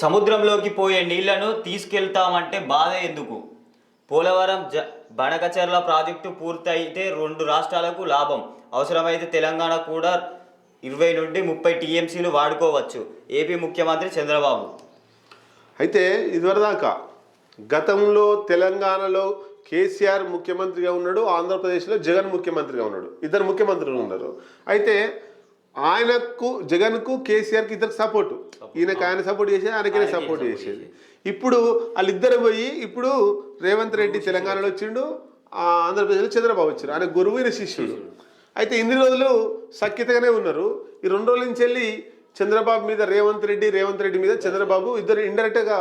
సముద్రంలోకి పోయే నీళ్ళను తీసుకెళ్తామంటే బాధ ఎందుకు? పోలవరం జ బనకచర్ల ప్రాజెక్టు పూర్తయితే రెండు రాష్ట్రాలకు లాభం. అవసరమైతే తెలంగాణ కూడా ఇరవై నుండి ముప్పై టీఎంసీలు వాడుకోవచ్చు. ఏపీ ముఖ్యమంత్రి చంద్రబాబు. అయితే ఇదివరదాకా గతంలో తెలంగాణలో కేసీఆర్ ముఖ్యమంత్రిగా ఉన్నాడు ఆంధ్రప్రదేశ్లో జగన్ ముఖ్యమంత్రిగా ఉన్నాడు. ఇద్దరు ముఖ్యమంత్రులు ఉన్నారు. అయితే ఆయనకు జగన్కు కేసీఆర్కి ఇద్దరు సపోర్టు. ఈయనకు ఆయన సపోర్ట్ చేసేది ఆయనకి సపోర్ట్ చేసేది. ఇప్పుడు వాళ్ళిద్దరు పోయి ఇప్పుడు రేవంత్ రెడ్డి తెలంగాణలో వచ్చిండు ఆ ఆంధ్రప్రదేశ్లో చంద్రబాబు వచ్చారు ఆయన గురువు ఈయన శిష్యుడు. అయితే ఇన్ని రోజులు సఖ్యతగానే ఉన్నారు. ఈ రెండు రోజుల నుంచి వెళ్ళి చంద్రబాబు మీద రేవంత్ రెడ్డి రేవంత్ రెడ్డి మీద చంద్రబాబు ఇద్దరు ఇండైరెక్ట్గా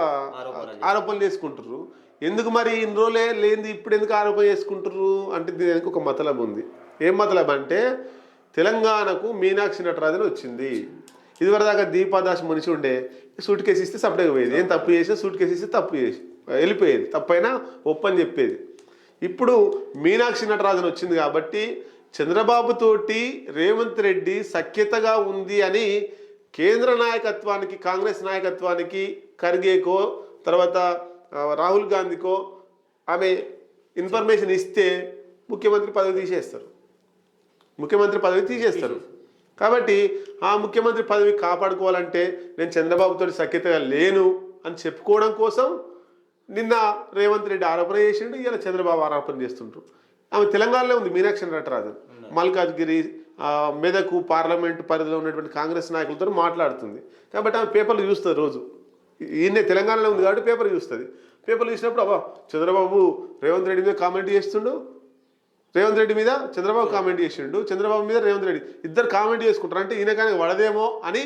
ఆరోపణలు చేసుకుంటారు ఎందుకు మరి ఇన్ని రోజులే లేనిది ఇప్పుడు ఎందుకు ఆరోపణ చేసుకుంటారు అంటే దీనికి ఒక మతలబ్ ఉంది. ఏం మతలబ్ అంటే తెలంగాణకు మీనాక్షి నటరాజన్ వచ్చింది. ఇదివరదాకా దీపాదాస్ మనిషి ఉండే సూట్ కేసు ఇస్తే సపరేట్గా పోయేది. ఏం తప్పు చేసినా సూట్ కేసు ఇస్తే తప్పు చేసి వెళ్ళిపోయేది. తప్పైనా ఒప్పని చెప్పేది. ఇప్పుడు మీనాక్షి నటరాజన్ వచ్చింది కాబట్టి చంద్రబాబు తోటి రేవంత్ రెడ్డి సఖ్యతగా ఉంది అని కేంద్ర నాయకత్వానికి కాంగ్రెస్ నాయకత్వానికి ఖర్గేకో తర్వాత రాహుల్ గాంధీకో ఆమె ఇన్ఫర్మేషన్ ఇస్తే ముఖ్యమంత్రి పదవి తీసేస్తారు. ముఖ్యమంత్రి పదవి తీసేస్తారు. కాబట్టి ఆ ముఖ్యమంత్రి పదవి కాపాడుకోవాలంటే నేను చంద్రబాబుతో సఖ్యతగా లేను అని చెప్పుకోవడం కోసం నిన్న రేవంత్ రెడ్డి ఆరోపణ చేసిండు ఇలా చంద్రబాబు ఆరోపణ చేస్తుంటారు ఆమె తెలంగాణలో ఉంది మీనాక్షి నటరాజన్. మల్కాజ్గిరి మెదకు పార్లమెంట్ పరిధిలో ఉన్నటువంటి కాంగ్రెస్ నాయకులతో మాట్లాడుతుంది. కాబట్టి ఆమె పేపర్లు చూస్తుంది రోజు. ఈయనే తెలంగాణలో ఉంది కాబట్టి పేపర్ చూస్తుంది. పేపర్లు చూసినప్పుడు అబ్బా చంద్రబాబు రేవంత్ రెడ్డి మీద కామెంట్ చేస్తుండు రేవంత్ రెడ్డి మీద చంద్రబాబు కామెంట్ చేసిండు. చంద్రబాబు మీద రేవంత్ రెడ్డి. ఇద్దరు కామెంట్ చేసుకుంటారు. అంటే ఈయన కానీ వడదేమో అని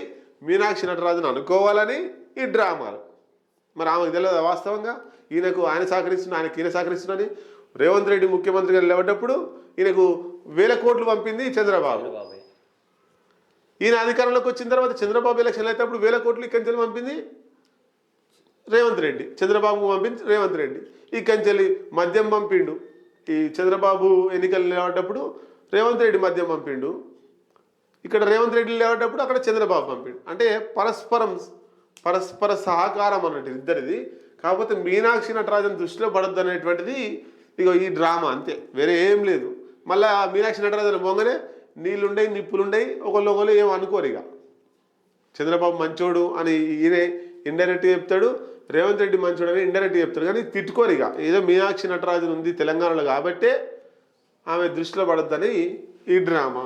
మీనాక్షి నటరాజన్ అనుకోవాలని ఈ డ్రామాలు మరి ఆమెకు తెలియదు వాస్తవంగా? ఈయనకు ఆయన సహకరిస్తున్నా ఆయనకి ఈయన సహకరిస్తున్నాని రేవంత్ రెడ్డి ముఖ్యమంత్రిగా నిలబడ్డప్పుడు ఈయనకు వేల కోట్లు పంపింది చంద్రబాబు. ఈయన అధికారంలోకి వచ్చిన తర్వాత చంద్రబాబు ఎలక్షన్ అయినప్పుడు వేల కోట్లు ఇక్కడి నుంచి పంపింది రేవంత్ రెడ్డి. చంద్రబాబు పంపించి రేవంత్ రెడ్డి. ఇక్కడి నుంచి మద్యం పంపిండు. ఈ చంద్రబాబు ఎన్నికలు లేవటప్పుడు రేవంత్ రెడ్డి మధ్య పంపిండు. ఇక్కడ రేవంత్ రెడ్డి లేవటప్పుడు అక్కడ చంద్రబాబు పంపిండు. అంటే పరస్పరం పరస్పర సహకారం అన్నట్టు ఇద్దరిది. కాకపోతే మీనాక్షి నటరాజన్ దృష్టిలో పడద్దు అనేటువంటిది ఇగో ఈ డ్రామా అంతే. వేరే ఏం లేదు. మళ్ళీ మీనాక్షి నటరాజన్ పోగానే నీళ్ళుండయి నిప్పులుండయి ఒకళ్ళు ఒకళ్ళు ఏం అనుకోరు ఇక చంద్రబాబు మంచోడు అని ఈయనే ఇండైరెక్ట్గా చెప్తాడు. రేవంత్ రెడ్డి మంచోడని ఇండైరెక్ట్గా చెప్తారు. కానీ తిట్టుకోరు ఇక. ఏదో మీనాక్షి నటరాజన్ ఉంది తెలంగాణలో కాబట్టే ఆమె దృష్టిలో పడద్దని ఈ డ్రామా.